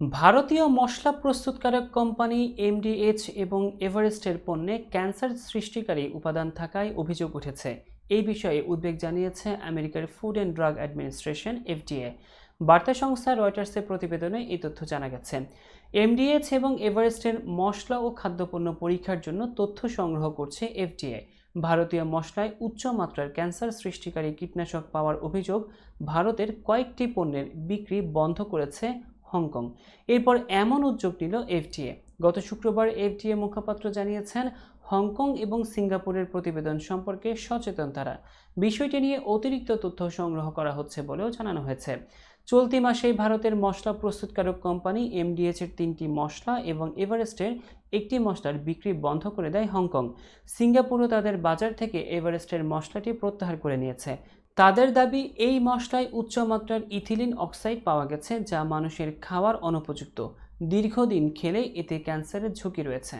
ভারতীয় মশলা প্রস্তুতকারক কোম্পানি এমডিএচ এবং এভারেস্টের পণ্যে ক্যান্সার সৃষ্টিকারী উপাদান থাকায় অভিযোগ উঠেছে। এই বিষয়ে উদ্বেগ জানিয়েছে আমেরিকার food and drug administration FDA বার্তা সংস্থা রয়টার্সের প্রতিবেদনে এই তথ্য জানা গেছে। এমডিএচ এবং এভারেস্টের মশলা ও খাদ্যপণ্য পরীক্ষার জন্য তথ্য সংগ্রহ করছে এফডিএ ভারতীয় মশলায় উচ্চ মাত্রার ক্যান্সার সৃষ্টিকারী কীটনাশক পাওয়ার অভিযোগ ভারতের কয়েকটি পণ্যের বিক্রি বন্ধ করেছে হংকং। এরপর এমন উদ্যোগ নিল এফডিএ। গত শুক্রবার এফডিএ মুখপাত্র জানিয়েছেন, হংকং এবং সিঙ্গাপুরের প্রতিবেদন সম্পর্কে সচেতন তারা। বিষয়টি নিয়ে অতিরিক্ত তথ্য সংগ্রহ করা হচ্ছে বলেও জানানো হয়েছে। চলতি মাসেই ভারতের মশলা প্রস্তুতকারক কোম্পানি এমডিএচ এর তিনটি মশলা এবং এভারেস্টের একটি মশলার বিক্রি বন্ধ করে দেয় হংকং। সিঙ্গাপুরও তাদের বাজার থেকে এভারেস্টের মশলাটি প্রত্যাহার করে নিয়েছে। তাদের দাবি, এই মশলায় উচ্চমাত্রার ইথিলিন অক্সাইড পাওয়া গেছে যা মানুষের খাওয়ার অনুপযুক্ত। দীর্ঘদিন খেলে এতে ক্যান্সারের ঝুঁকি রয়েছে।